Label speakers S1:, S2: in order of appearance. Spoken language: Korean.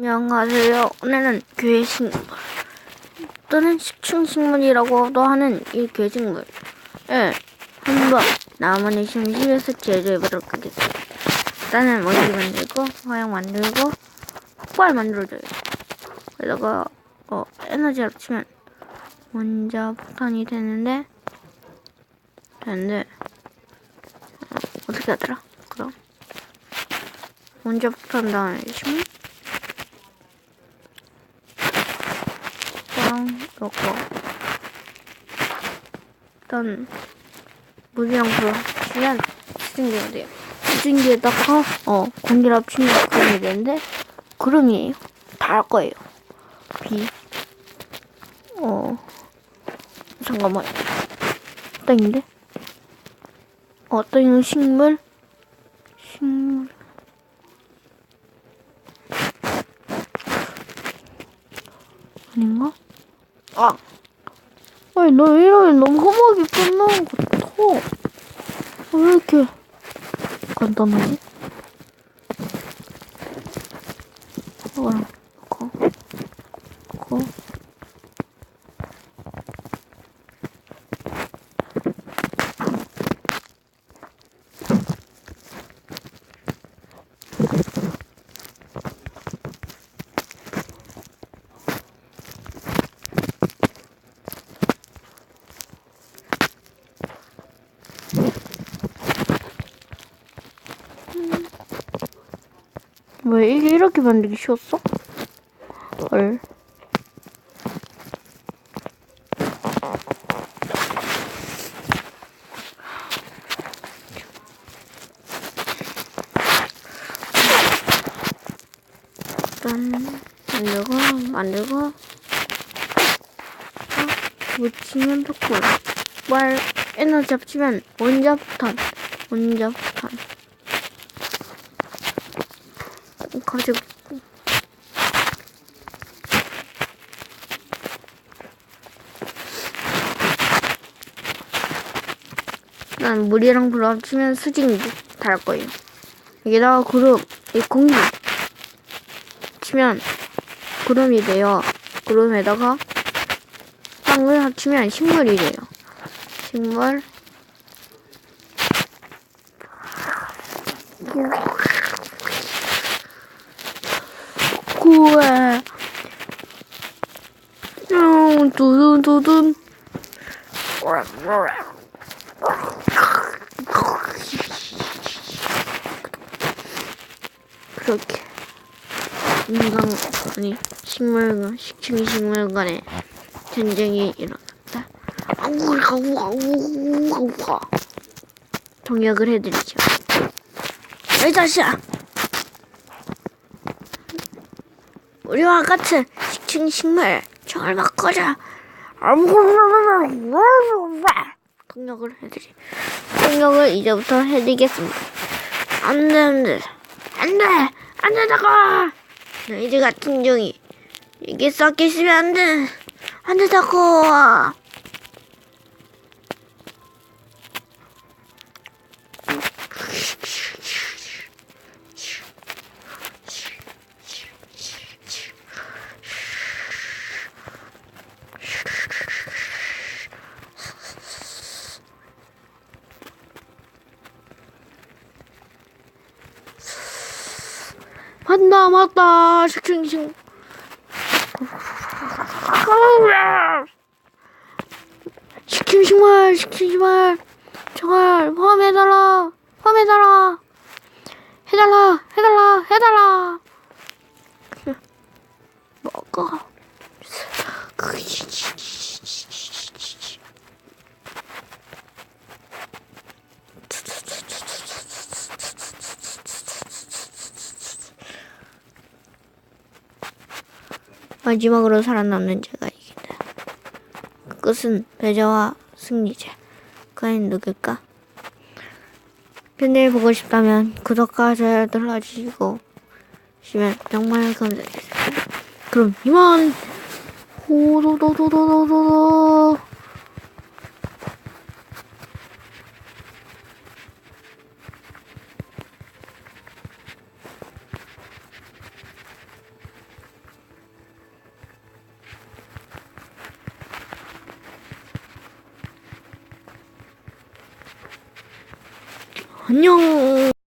S1: 안녕하세요. 오늘은 괴식 또는 식충식물이라고도 하는 이 괴식물을 한번 나만의 심심해서 제조해보도록 하겠습니다. 일단은 먼지 만들고 화약 만들고 폭발 만들어줘요. 그러다가 어, 에너지 합치면 원자 폭탄이 되는데 되는데 어, 어떻게 하더라? 그럼 원자 폭탄 다음에 심빵 넣고 일단 불을 합치면 수증기가 돼요. 수증기에다가 어 공기를 합치면 구름이 되는데 구름이에요. 달 거예요. 비. 어 잠깐만. 땅인데? 어 땅은 식물. 식물. 아닌가? 아! 아니, 너 이러면 너무 험하게 끝나는 것 같아. 왜 이렇게 간단하지? 이거랑, 이거, 이거. 왜 이게 이렇게 만들기 쉬웠어? 헐. 일단 만들고 만들고 어, 묻히면 폭발 말 에너지 합치면 원자 폭탄 원자 폭탄 가지고 난 물이랑 불 합치면 수증기 달 거예요. 여기다가 구름, 이 공기 치면 구름이 돼요. 구름에다가 땅을 합치면 식물이 돼요. 식물 구해. 음, 두둔두둔. 그렇게 인간 아니 식물과 식충 식물 간의 전쟁이 일어났다. 동역을 해드리죠. 이 자식아. 우리와 같은 식충 식물 정을 바꿔자. 동력을 해드리. 동력을 이제부터 해드리겠습니다. 안 돼 안 돼 안 돼 안돼 나가. 너희들 같은 종이 이게 썩기시면 안 돼 안돼다고. 맞다 맞다. 식 식충 식물 식충 식물 정말 포함해달라. 포함해달라 해달라. 해달라. 해달라 마지막으로 살아남는 자가 이긴다. 그것은 배자와 승리자. 과연 누굴까? 팬들 보고 싶다면 구독과 좋아요 눌러주시고 시면 정말 감사하겠습니다. 그럼 이만 호도도도도도도 안녕.